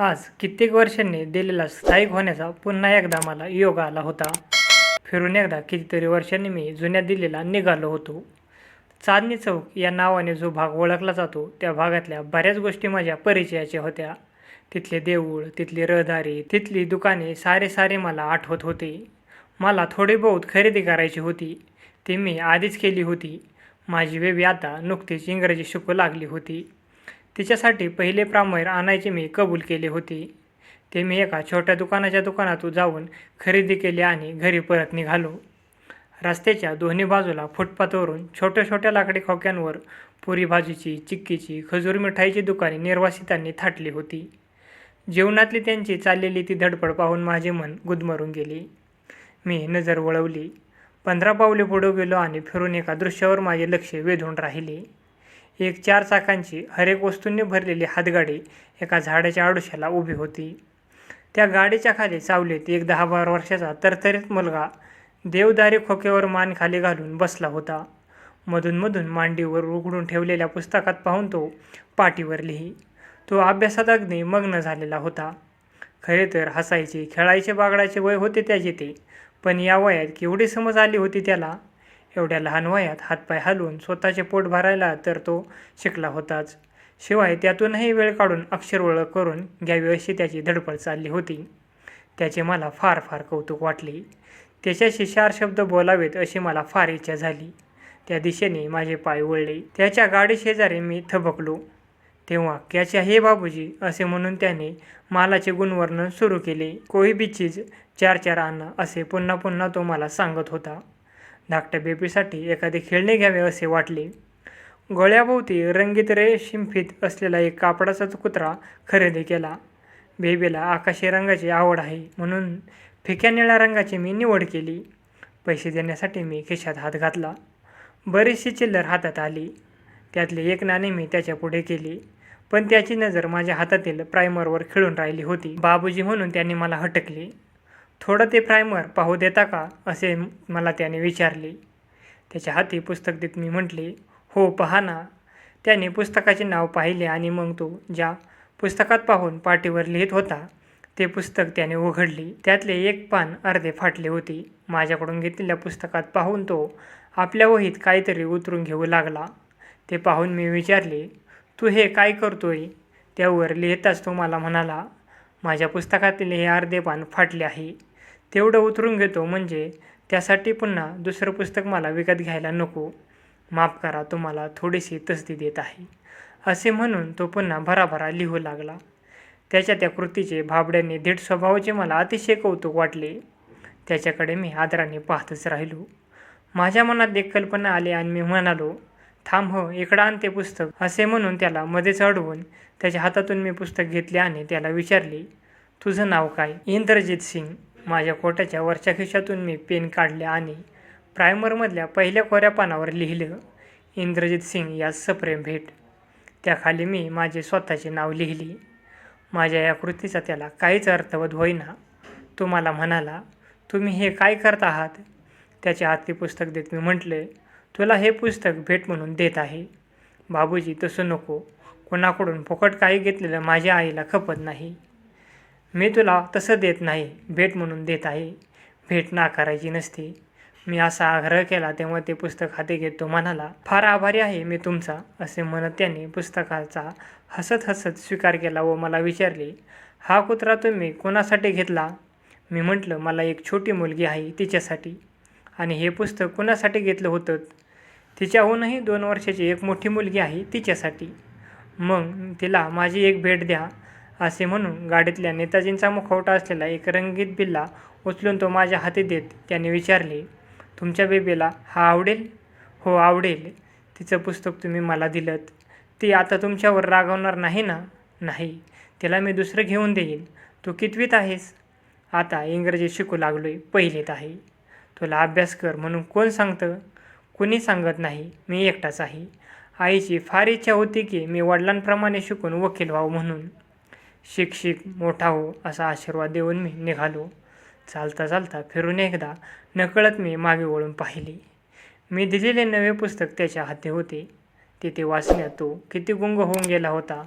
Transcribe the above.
आज कित्येक वर्षांनी दिल्लीला स्थायिक होण्याचा पुन्हा एकदा मला योग आला होता. फिरून एकदा कितीतरी वर्षांनी मी जुन्या दिल्लीला निघालो होतो. चांदणी चौक या नावाने जो भाग ओळखला जातो त्या भागातल्या बऱ्याच गोष्टी माझ्या परिचयाच्या होत्या. तिथले देऊळ तिथली रहदारी तिथली दुकाने सारे सारे मला आठवत होते. मला थोडी बहुत खरेदी करायची होती. ती मी आधीच केली होती. माझी बेबी आता नुकतीच इंग्रजी शिकू लागली होती. तिच्यासाठी पहिले प्रामायर आणायचे मी कबूल केले होते. ते मी एका छोट्या दुकानाच्या दुकानातून जाऊन खरेदी केली आणि घरी परत निघालो. रस्त्याच्या दोन्ही बाजूला फुटपाथवरून छोट्या छोट्या लाकडी खोक्यांवर पुरी भाजीची चिक्कीची खजूर मिठाईची दुकाने निर्वासितांनी थाटली होती. जेवणातली त्यांची चाललेली ती धडपड पाहून माझे मन गुदमरून गेले. मी नजर वळवली. पंधरा पावले पुढे गेलो आणि फिरून एका दृश्यावर माझे लक्ष वेधून राहिले. एक चार चाकांची हरेक वस्तूंनी भरलेली हातगाडी एका झाडाच्या आडोशाला उभी होती. त्या गाडीच्या खाली सावलीत एक दहा बारा वर्षाचा तरतरीत मुलगा देवदारी खोक्यावर मान खाली घालून बसला होता. मधूनमधून मांडीवर उघडून ठेवलेल्या पुस्तकात पाहून तो पाठीवर लिही. तो अभ्यासात अगदी मग्न झालेला होता. खरे तर हसायचे खेळायचे बागडायचे वय होते त्याचे ते पण या वयात केवढी समज आली होती त्याला? एवढ्या लहान वयात हातपाय हलवून स्वतःचे पोट भरायला तर तो शिकला होताच. शिवाय त्यातूनही वेळ काढून अक्षर ओळख करून घ्यावी अशी त्याची धडपड चालली होती. त्याचे मला फार फार कौतुक वाटले. त्याच्याशी चार शब्द बोलावेत अशी मला फार इच्छा झाली. त्या दिशेने माझे पाय वळले. त्याच्या गाडी शेजारी मी थबकलो. तेव्हा क्याच्या हे बाबूजी असे म्हणून त्याने मालाचे गुणवर्णन सुरू केले. कोई बी चीज चार चार आणा असे पुन्हा पुन्हा तो मला सांगत होता. धाकट्या बेबीसाठी एखादे खेळणे घ्यावे असे वाटले. गळ्याभोवती रंगीत रेशीमफीत असलेला एक कापडाचा कुत्रा खरेदी केला. बेबीला आकाशी रंगाची आवड आहे म्हणून फिक्या निळ्या रंगाची मी निवड केली. पैसे देण्यासाठी मी खिशात हात घातला. बरीचशी चिल्लर हातात आली. त्यातले एक नाणे मी त्याच्या पुढे केली. पण त्याची नजर माझ्या हातातील प्रायमरवर खिळून राहिली होती. बाबूजी म्हणून त्यांनी मला हटकले. थोडं ते प्रायमर पाहू देता का? असे मला त्याने विचारले. त्याच्या हाती पुस्तक देत मी म्हटले हो पहा ना. त्याने पुस्तकाचे नाव पाहिले आणि मग तो ज्या पुस्तकात पाहून पाठीवर लिहित होता ते पुस्तक त्याने उघडले. त्यातले एक पान अर्धे फाटले होते. माझ्याकडून घेतलेल्या पुस्तकात पाहून तो आपल्या वहीत काहीतरी उतरून घेऊ लागला. ते पाहून मी विचारले तू हे काय करतोय? त्यावर लिहिताच तो मला म्हणाला माझ्या पुस्तकातील हे अर्धे पान फाटले आहे. तेवढं उतरून घेतो म्हणजे त्यासाठी पुन्हा दुसरं पुस्तक मला विकत घ्यायला नको. माफ करा तुम्हाला थोडीशी तसदी देत आहे. असे म्हणून तो पुन्हा भराभरा लिहू लागला. त्याच्या त्या कृतीचे भाबड्याने धीट स्वभावाचे मला अतिशय कौतुक वाटले. त्याच्याकडे मी आदराने पाहतच राहिलो. माझ्या मनात एक कल्पना आली आणि मी म्हणालो थांब हो इकडं आण ते पुस्तक. असे म्हणून त्याला मध्येच अडवून त्याच्या हातातून मी पुस्तक घेतले आणि त्याला विचारले तुझं नाव काय? इंद्रजित सिंग. माझ्या कोटाच्या वरच्या खिशातून मी पेन काढले आणि प्रायमरमधल्या पहिल्या कोऱ्या पानावर लिहिलं इंद्रजित सिंग या सप्रेम भेट. त्याखाली मी माझे स्वतःचे नाव लिहिली. माझ्या या कृतीचा त्याला काहीच अर्थवत होईना. तो मला म्हणाला तुम्ही हे काय करत आहात? त्याच्या हाती पुस्तक देत मी म्हटले तुला हे पुस्तक भेट म्हणून देत आहे. बाबूजी तसं नको. कोणाकडून फुकट काही घेतलेलं माझ्या आईला खपत नाही. मी तुला तसं देत नाही भेट म्हणून देत आहे. भेट नाकारायची नसते. मी असा आग्रह केला तेव्हा ते पुस्तक हाती घेत. तो म्हणाला फार आभारी आहे मी तुमचा असे म्हणत त्याने पुस्तकाचा हसत हसत स्वीकार केला व मला विचारले हा कुत्रा तुम्ही कोणासाठी घेतला? मी म्हटलं मला एक छोटी मुलगी आहे तिच्यासाठी. आणि हे पुस्तक कोणासाठी घेतलं होतं? तिच्याहूनही दोन वर्षाची एक मोठी मुलगी आहे तिच्यासाठी. मग तिला माझी एक भेट द्या. असे म्हणून गाडीतल्या नेताजींचा मुखवटा असलेला एक रंगीत बिल्ला उचलून तो माझ्या हाती देत त्याने विचारले तुमच्या बेबीला हा आवडेल? हो आवडेल. तिचं पुस्तक तुम्ही मला दिलं ती आता तुमच्यावर रागवणार नाही ना? नाही. तिला मी दुसरं घेऊन देईन. तू कितवीत आहेस? आता इंग्रजी शिकू लागलो आहे पहिलीत आहे. तुला अभ्यास कर म्हणून कोण सांगतं? कुणी सांगत नाही. मी एकटाच आहे. आईची फार इच्छा होती की मी वडिलांप्रमाणे शिकून वकील व्हावं म्हणून. शिक शिक मोठा हो असा आशीर्वाद देऊन मी निघालो. चालता चालता फिरून एकदा नकळत मी मागे वळून पाहिले. मी दिलेले नवे पुस्तक त्याच्या हाती होते. तिथे वाचण्यात तो किती गुंग होऊन गेला होता.